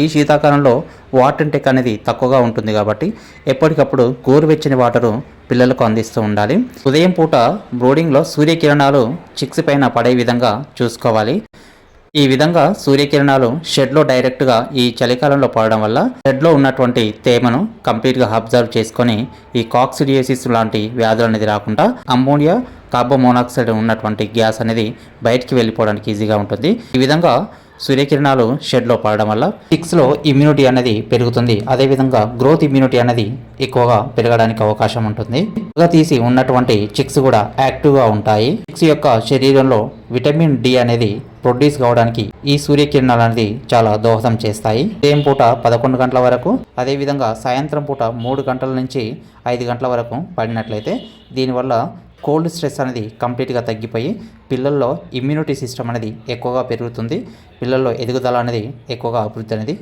ఈ శీతాకాలంలో water intake అనేది తక్కువగా ఉంటుంది కాబట్టి ఎప్పటికప్పుడు గోరువెచ్చని వాటరు పిల్లలకు అందిస్తూ ఉండాలి. ఉదయం పూట బ్రోడింగ్లో సూర్యకిరణాలు చిక్స్ పైన పడే విధంగా చూసుకోవాలి. ఈ విధంగా సూర్యకిరణాలు షెడ్లో డైరెక్ట్గా ఈ చలికాలంలో పడడం వల్ల షెడ్లో ఉన్నటువంటి తేమను కంప్లీట్గా అబ్జర్వ్ చేసుకొని ఈ కాక్సిడియోసిస్ లాంటి వ్యాధులు అనేది రాకుండా అమ్మోనియా కార్బన్ మోనాక్సైడ్ ఉన్నటువంటి గ్యాస్ అనేది బయటికి వెళ్ళిపోవడానికి ఈజీగా ఉంటుంది. ఈ విధంగా సూర్యకిరణాలు షెడ్లో పడడం వల్ల చిక్స్లో ఇమ్యూనిటీ అనేది పెరుగుతుంది. అదేవిధంగా గ్రోత్ ఇమ్యూనిటీ అనేది ఎక్కువగా పెరగడానికి అవకాశం ఉంటుంది. తీసి ఉన్నటువంటి చిక్స్ కూడా యాక్టివ్గా ఉంటాయి. చిక్స్ యొక్క శరీరంలో విటమిన్ డి అనేది ప్రొడ్యూస్ కావడానికి ఈ సూర్యకిరణాలు అనేది చాలా దోహదం చేస్తాయి. ఉదయం పూట పదకొండు గంటల వరకు అదేవిధంగా సాయంత్రం పూట మూడు గంటల నుంచి ఐదు గంటల వరకు పడినట్లయితే దీనివల్ల కోల్డ్ స్ట్రెస్ అనేది కంప్లీట్గా తగ్గిపోయి పిల్లల్లో ఇమ్యూనిటీ సిస్టమ్ అనేది ఎక్కువగా పెరుగుతుంది. పిల్లల్లో ఎదుగుదల అనేది ఎక్కువగా అభివృద్ధి అనేది